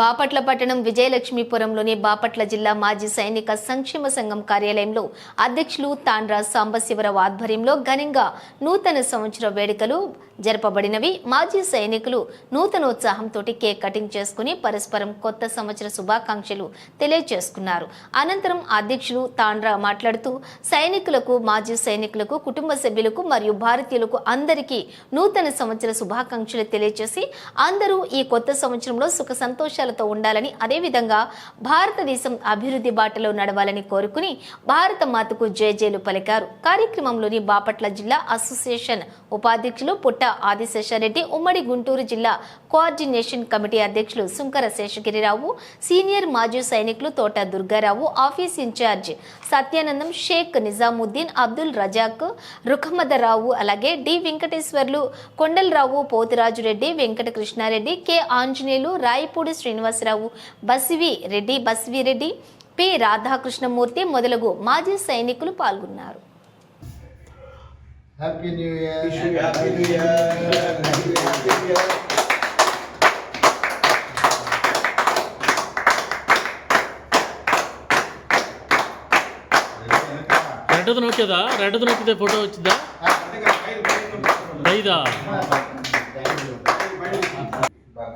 బాపట్ల పట్టణం విజయలక్ష్మీపురంలోని బాపట్ల జిల్లా మాజీ సైనిక సంక్షేమ సంఘం కార్యాలయంలో అధ్యక్షులు తాండ్రా సాంబశివరావు ఆధ్వర్యంలో ఘనంగా నూతన సంవత్సర వేడుకలు జరపబడినవి. మాజీ సైనికులు నూతనోత్సాహంతో కేక్ కటింగ్ చేసుకుని పరస్పరం కొత్త సంవత్సర శుభాకాంక్షలు తెలియజేసుకున్నారు. అనంతరం అధ్యక్షులు తాండ్రా మాట్లాడుతూ సైనికులకు మాజీ సైనికులకు కుటుంబ సభ్యులకు మరియు భారతీయులకు అందరికీ నూతన సంవత్సర శుభాకాంక్షలు తెలియజేసి అందరూ ఈ కొత్త సంవత్సరంలో సుఖ సంతోషాలు సంతోషాలతో ఉండాలని అదేవిధంగా భారతదేశం అభివృద్ధి బాటలో నడవాలని కోరుకుని భారత మాతకు జయజేలు పలికారు. కార్యక్రమంలోని బాపట్ల జిల్లా అసోసియేషన్ ఉపాధ్యక్షులు పుట్ట ఆదిశేషారెడ్డి ఉమ్మడి గుంటూరు జిల్లా కోఆర్డినేషన్ కమిటీ అధ్యక్షులు సుంకర శేషగిరిరావు సీనియర్ మాజీ సైనికులు తోట దుర్గారావు ఆఫీస్ ఇన్ఛార్జ్ సత్యానందం షేక్ నిజాముద్దీన్ అబ్దుల్ రజాక్ రుఖమదరావు అలాగే D Venkateswarlu Kondalarao Potiraju Reddy Venkata Krishnareddy K Anjaneyulu Rayapudi Srinivasarao Basivi Reddy Basivireddy P Radhakrishnamurthy మొదలగు మాజీ సైనికులు పాల్గొన్నారు హ్యాపీ న్యూ ఇయర్ నొక్కేదా రెడ్డది నొక్కితే ఫోటో వచ్చిందా ఐదా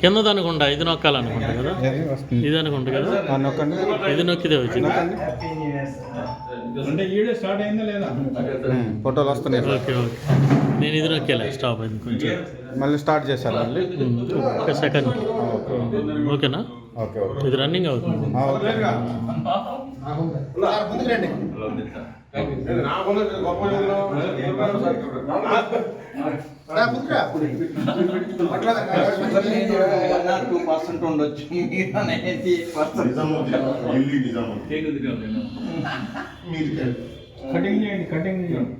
కింద. అనుకుంటా ఇది నొక్కాలనుకుంటా కదా. ఇది అనుకుంటా కదా. నొక్కండి. ఇది నొక్కితే వచ్చింది. అంటే ఈడే స్టార్ట్ అయిందా లేదా? ఫోటోలు వస్తున్నాయి. Okay okay. నేను ఇది నొక్కేలే స్టాప్ అయింది కొంచెం. మళ్ళీ స్టార్ట్ మళ్ళీ ఉమ్, ఒక సెకండ్ ఓకేనా? Okay okay. ఇది రన్నింగ్ అవుతుంది. టూ పర్సెంట్ ఉండొచ్చు మీరు అనేది కటింగ్ చేయండి కటింగ్ చేయండి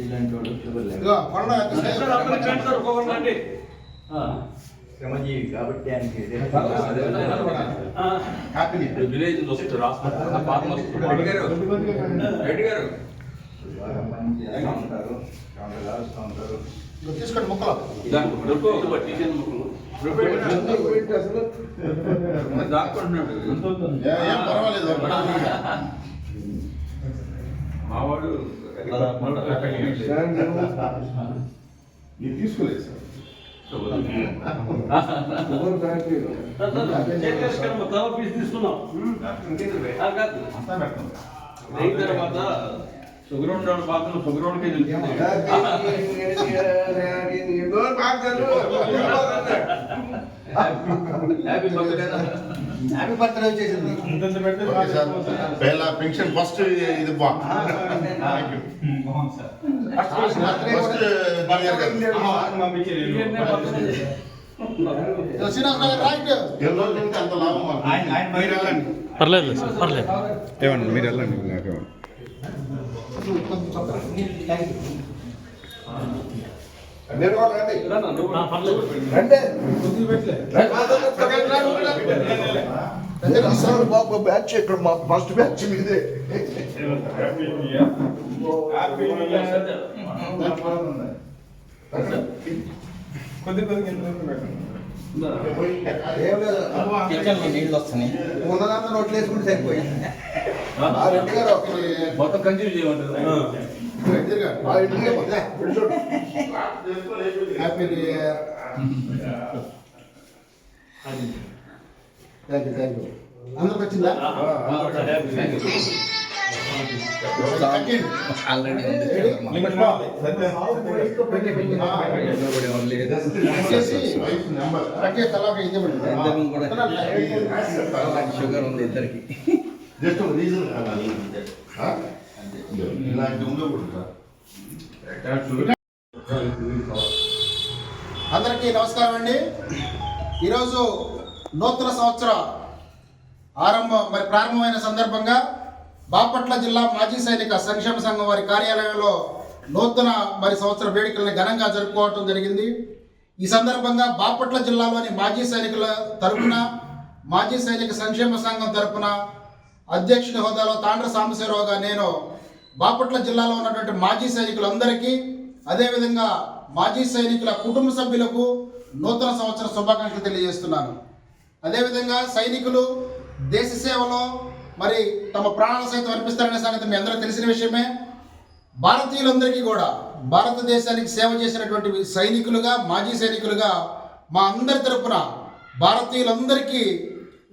ఇలాంటి లేదు. ఇదిగో, కొరడా ఎంత సేపు? శ్రమజీవి కాబట్టి ఆయనకి కాలుస్తూ ఉంటారు? ఇదిగో తీసుకోండి ముక్కలు. మావాడు తీసుకోలేదు సార్. తీసుకున్నాం తర్వాత షుగర్ ఉండడం బాధలు షుగర్ ఉండకే హ్యాపీ బర్త్డే వచ్చేసింది. పేలా పెన్షన్ పర్లేదు పర్లేదు. ఏమండి మీరు వెళ్ళండి నాకేమండి అసలు బాబు బ్యాచ్ ఇక్కడ మా ఫస్ట్ బ్యాచ్ మీదే కొద్ది కొద్దిగా నీళ్ళు వస్తున్నాయి ఉన్నదాన్ని నోట్లు వేసుకుంటే సరిపోయింది ఆ రెడ్డి గారు ఒకరి మొత్తం కంటిన్యూ చేయమంటారు ఎదురుగా. ఆ ఇంటికే పో. లే. Happy new year thank you thank you అందరికి వచ్చిందా కట్టింది. ఆల్రెడీ షుగర్ ఉంది ఇద్దరికి జస్ట్ రీజన్ ఇలాంటి ఉండకూడదు అందరికీ నమస్కారం అండి. ఈరోజు నూతన సంవత్సర ఆరంభం మరి ప్రారంభమైన సందర్భంగా బాపట్ల జిల్లా మాజీ సైనిక సంక్షేమ సంఘం వారి కార్యాలయంలో నూతన మరి సంవత్సర వేడుకలను ఘనంగా జరుపుకోవడం జరిగింది. ఈ సందర్భంగా బాపట్ల జిల్లాలోని మాజీ సైనికుల తరపున మాజీ సైనిక సంక్షేమ సంఘం తరపున అధ్యక్షుని హోదాలో తాండ్ర సాంబశివరావుగా నేను బాపట్ల జిల్లాలో ఉన్నటువంటి మాజీ సైనికులందరికీ అదేవిధంగా మాజీ సైనికుల కుటుంబ సభ్యులకు నూతన సంవత్సర శుభాకాంక్షలు తెలియజేస్తున్నాను. అదేవిధంగా సైనికులు దేశ సేవలో మరి తమ ప్రాణాల సైతం అర్పిస్తారనే సంగతి మీ అందరూ తెలిసిన విషయమే. భారతీయులందరికీ కూడా భారతదేశానికి సేవ చేసినటువంటి సైనికులుగా మాజీ సైనికులుగా మా అందరి తరపున భారతీయులందరికీ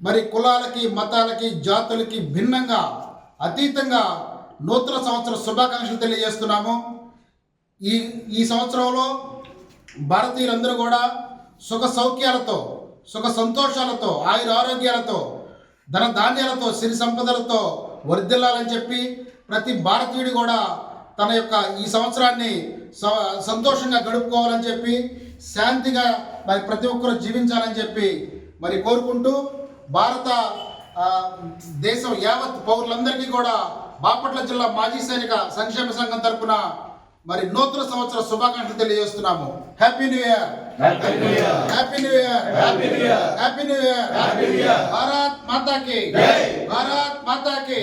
మరి కులాలకి మతాలకి జాతులకి భిన్నంగా అతీతంగా నూతన సంవత్సర శుభాకాంక్షలు తెలియజేస్తున్నాము. ఈ ఈ సంవత్సరంలో భారతీయులందరూ కూడా సుఖ సౌఖ్యాలతో సుఖ సంతోషాలతో ఆయుర ఆరోగ్యాలతో ధన ధాన్యాలతో సిరి సంపదలతో వర్ధిల్లాలని చెప్పి ప్రతి భారతీయుడు కూడా తన యొక్క ఈ సంవత్సరాన్ని స- సంతోషంగా గడుపుకోవాలని చెప్పి శాంతిగా మరి ప్రతి ఒక్కరూ జీవించాలని చెప్పి మరి కోరుకుంటూ భారత దేశం యావత్ పౌరులందరికీ కూడా బాపట్ల జిల్లా మాజీ సైనిక సంక్షేమ సంఘం తరపున మరి నూతన సంవత్సర శుభాకాంక్షలు తెలియజేస్తున్నాము. Happy new year happy new year happy new year Bharat మాతాకి భారత్ మాతాకి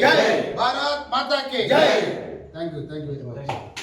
భారత్ మాతాకి thank you thank you very much